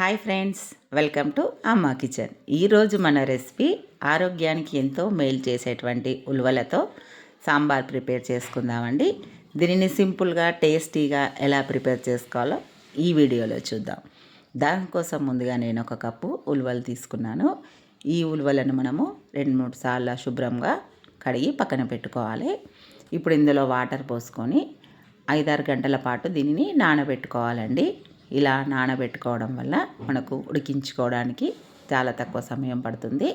Hi friends welcome to Amma kitchen. ఈరోజు మన recipe ఆరోగ్యానికి ఎంతో మేలు చేసేటువంటి ఉలవలతో సాంబార్ ప్రిపేర్ చేసుకుందామండి. దీనిని సింపుల్గా టేస్టీగా ఎలా ప్రిపేర్ చేసుకోవాలో ఈ వీడియోలో చూద్దాం. దానికోసం ముందుగా నేను ఒక కప్పు ఉలవలు తీసుకున్నాను. ఈ ఉలవలను మనము రెండు మూడు సార్లు శుభ్రంగా కడిగి పక్కన పెట్టుకోవాలి. ఇప్పుడు ఇందులో వాటర్ పోసుకొని ఐదారు గంటల పాటు దీనిని నానబెట్టుకోవాలండి. ఇలా నానబెట్టుకోవడం వల్ల మనకు ఉడికించుకోవడానికి చాలా తక్కువ సమయం పడుతుంది.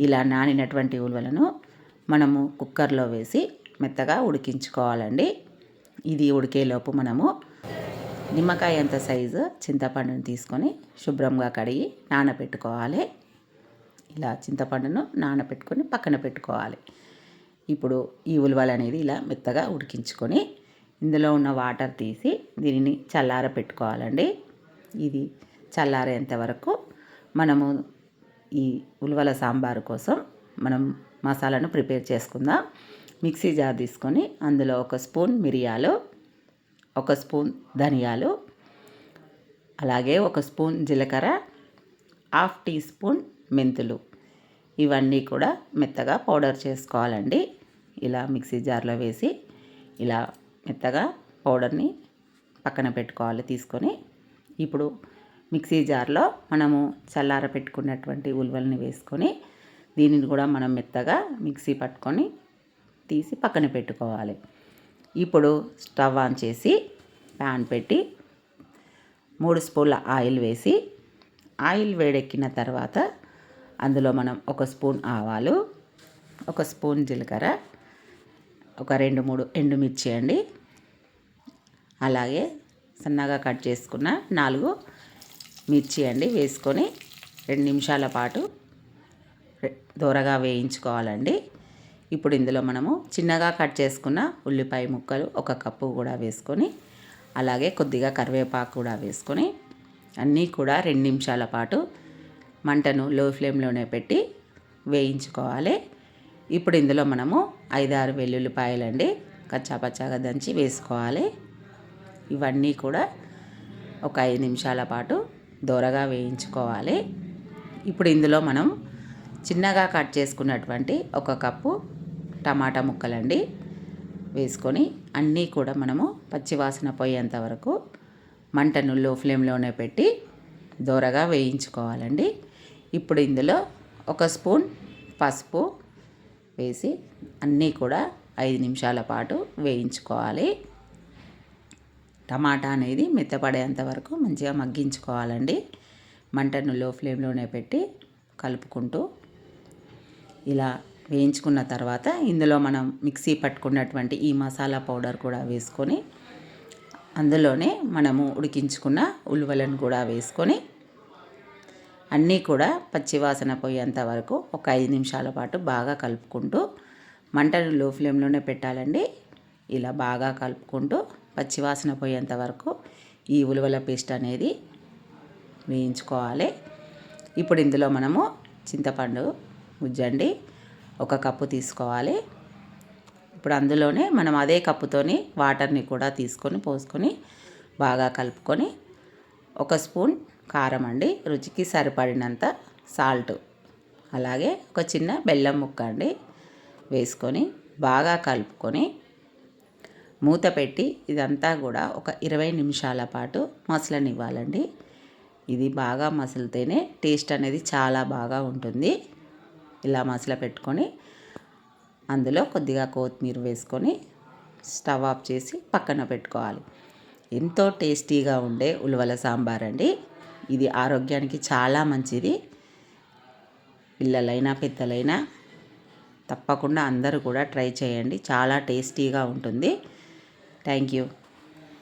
ఇలా నానినటువంటి ఉలవలను మనము కుక్కర్లో వేసి మెత్తగా ఉడికించుకోవాలండి. ఇది ఉడికేలోపు మనము నిమ్మకాయ అంత సైజు చింతపండును తీసుకొని శుభ్రంగా కడిగి నానబెట్టుకోవాలి. ఇలా చింతపండును నానబెట్టుకొని పక్కన పెట్టుకోవాలి. ఇప్పుడు ఈ ఉలవలు అనేది ఇలా మెత్తగా ఉడికించుకొని ఇందులో ఉన్న వాటర్ తీసి దీనిని చల్లార పెట్టుకోవాలండి. ఇది చల్లారేంత వరకు మనము ఈ ఉలవల సాంబారు కోసం మనం మసాలాను ప్రిపేర్ చేసుకుందాం. మిక్సీ జార్ తీసుకొని అందులో ఒక స్పూన్ మిరియాలు ఒక స్పూన్ ధనియాలు అలాగే ఒక స్పూన్ జీలకర్ర హాఫ్ టీ స్పూన్ మెంతులు. ఇవన్నీ కూడా మెత్తగా పౌడర్ చేసుకోవాలండి. ఇలా మిక్సీ జార్లో వేసి ఇలా మెత్తగా పౌడర్ని పక్కన పెట్టుకోవాలి తీసుకొని. ఇప్పుడు మిక్సీ జార్లో మనము చల్లార పెట్టుకున్నటువంటి ఉలువల్ని వేసుకొని దీనిని కూడా మనం మెత్తగా మిక్సీ పట్టుకొని తీసి పక్కన పెట్టుకోవాలి. ఇప్పుడు స్టవ్ ఆన్ చేసి ప్యాన్ పెట్టి మూడు స్పూన్ల ఆయిల్ వేసి ఆయిల్ వేడెక్కిన తర్వాత అందులో మనం ఒక స్పూన్ ఆవాలు ఒక స్పూన్ జీలకర్ర ఒక రెండు మూడు ఎండుమిర్చి అండి. అలాగే సన్నగా కట్ చేసుకున్న నాలుగు మిర్చి అండి వేసుకొని రెండు నిమిషాల పాటు దూరగా వేయించుకోవాలండి. ఇప్పుడు ఇందులో మనము చిన్నగా కట్ చేసుకున్న ఉల్లిపాయ ముక్కలు ఒక కప్పు కూడా వేసుకొని అలాగే కొద్దిగా కరివేపాకు కూడా వేసుకొని అన్నీ కూడా రెండు నిమిషాల పాటు మంటను లో ఫ్లేమ్లోనే పెట్టి వేయించుకోవాలి. ఇప్పుడు ఇందులో మనము ఐదారు వెల్లుల్లిపాయలండి కచ్చాపచ్చాగా దంచి వేసుకోవాలి. ఇవన్నీ కూడా ఒక ఐదు నిమిషాల పాటు దోరగా వేయించుకోవాలి. ఇప్పుడు ఇందులో మనం చిన్నగా కట్ చేసుకున్నటువంటి ఒక కప్పు టమాటా ముక్కలండి వేసుకొని అన్నీ కూడా మనము పచ్చివాసన పోయేంత వరకు మంటను లో ఫ్లేమ్లోనే పెట్టి దోరగా వేయించుకోవాలండి. ఇప్పుడు ఇందులో ఒక స్పూన్ పసుపు వేసి అన్నీ కూడా ఐదు నిమిషాల పాటు వేయించుకోవాలి. టమాటా అనేది మెత్తపడేంత వరకు మంచిగా మగ్గించుకోవాలండి. మంటను లో ఫ్లేమ్లోనే పెట్టి కలుపుకుంటూ ఇలా వేయించుకున్న తర్వాత ఇందులో మనం మిక్సీ పట్టుకున్నటువంటి ఈ మసాలా పౌడర్ కూడా వేసుకొని అందులోనే మనము ఉడికించుకున్న ఉలువలను కూడా వేసుకొని అన్నీ కూడా పచ్చివాసన పోయేంత వరకు ఒక ఐదు నిమిషాల పాటు బాగా కలుపుకుంటూ మంటను లో ఫ్లేమ్లోనే పెట్టాలండి. ఇలా బాగా కలుపుకుంటూ పచ్చివాసన పోయేంత వరకు ఈ ఉలువల పేస్ట్ అనేది వేయించుకోవాలి. ఇప్పుడు ఇందులో మనము చింతపండు గుజ్జండి ఒక కప్పు తీసుకోవాలి. ఇప్పుడు అందులోనే మనం అదే కప్పుతోని వాటర్ని కూడా తీసుకొని పోసుకొని బాగా కలుపుకొని ఒక స్పూన్ కారం అండి రుచికి సరిపడినంత సాల్ట్ అలాగే ఒక చిన్న బెల్లం ముక్క అండి వేసుకొని బాగా కలుపుకొని మూత పెట్టి ఇదంతా కూడా ఒక ఇరవై నిమిషాల పాటు మసలనివ్వాలండి. ఇది బాగా మసలితేనే టేస్ట్ అనేది చాలా బాగా ఉంటుంది. ఇలా మసల పెట్టుకొని అందులో కొద్దిగా కొత్తిమీర వేసుకొని స్టవ్ ఆఫ్ చేసి పక్కన పెట్టుకోవాలి. ఎంతో టేస్టీగా ఉండే ఉలవల సాంబార్ అండి. ఇది ఆరోగ్యానికి చాలా మంచిది. పిల్లలైనా పెద్దలైనా తప్పకుండా అందరూ కూడా ట్రై చేయండి. చాలా టేస్టీగా ఉంటుంది. താങ്ക്